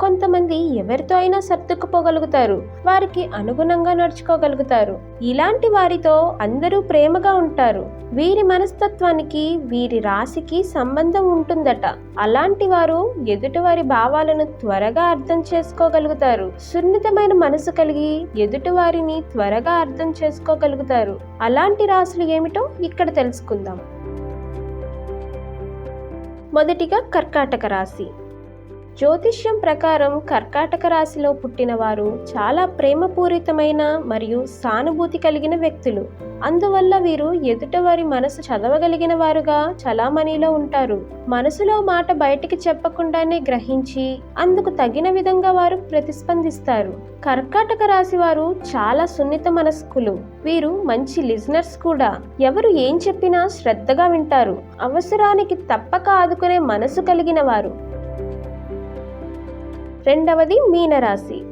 కొంతమంది ఎవరితో అయినా సర్దుకుపోగలుగుతారు వారికి అనుగుణంగా నడుచుకోగలుగుతారు. ఇలాంటి వారితో అందరూ ప్రేమగా ఉంటారు. వీరి మనస్తత్వానికి వీరి రాశికి సంబంధం ఉంటుందట. అలాంటి వారు ఎదుటివారి భావాలను త్వరగా అర్థం చేసుకోగలుగుతారు. సున్నితమైన మనసు కలిగి ఎదుటివారిని త్వరగా అర్థం చేసుకోగలుగుతారు. అలాంటి రాశులు ఏమిటో ఇక్కడ తెలుసుకుందాం. మొదటిగా కర్కాటక రాశి. జ్యోతిష్యం ప్రకారం కర్కాటక రాశిలో పుట్టిన వారు చాలా ప్రేమపూరితమైన మరియు సానుభూతి కలిగిన వ్యక్తులు. అందువల్ల వీరు ఎదుటవారి మనసు చదవగలిగిన వారుగా చలామణిలో ఉంటారు. మనసులో మాట బయటికి చెప్పకుండానే గ్రహించి అందుకు తగిన విధంగా వారు ప్రతిస్పందిస్తారు. కర్కాటక రాశి వారు చాలా సున్నిత మనస్కులు. వీరు మంచి లిజనర్స్ కూడా. ఎవరు ఏం చెప్పినా శ్రద్ధగా వింటారు. అవసరానికి తప్పక ఆదుకునే మనసు కలిగిన వారు. రెండవది మీనరాశి.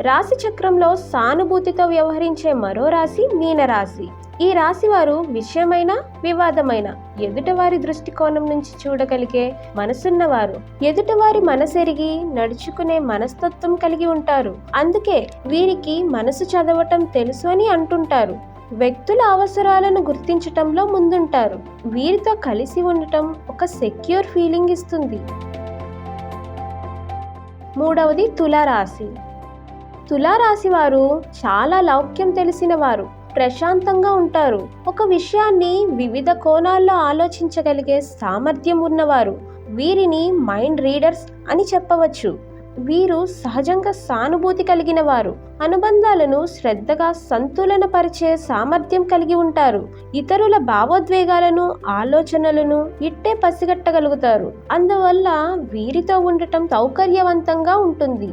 రాశి చక్రంలో సానుభూతితో వ్యవహరించే మరో రాశి మీనరాశి. ఈ రాశి వారు విషయమైన వివాదమైన ఎదుటవారి దృష్టికోణం నుంచి చూడగలిగే మనసున్నవారు. ఎదుటవారి మనసెరిగి నడుచుకునే మనస్తత్వం కలిగి ఉంటారు. అందుకే వీరికి మనసు చదవటం తెలుసు అని అంటుంటారు. వ్యక్తుల అవసరాలను గుర్తించటంలో ముందుంటారు. వీరితో కలిసి ఉండటం ఒక సెక్యూర్ ఫీలింగ్ ఇస్తుంది. మూడవది తులారాశి. తులారాశి వారు చాలా లౌక్యం తెలిసిన వారు ప్రశాంతంగా ఉంటారు. ఒక విషయాన్ని వివిధ కోణాల్లో ఆలోచించగలిగే సామర్థ్యం ఉన్నవారు. వీరిని మైండ్ రీడర్స్ అని చెప్పవచ్చు. వీరు సహజంగా సానుభూతి కలిగిన వారు. అనుబంధాలను శ్రద్ధగా సంతులనపరిచే సామర్థ్యం కలిగి ఉంటారు. ఇతరుల భావోద్వేగాలను ఆలోచనలను ఇట్టే పసిగట్టగలుగుతారు. అందువల్ల వీరితో ఉండటం సౌకర్యవంతంగా ఉంటుంది.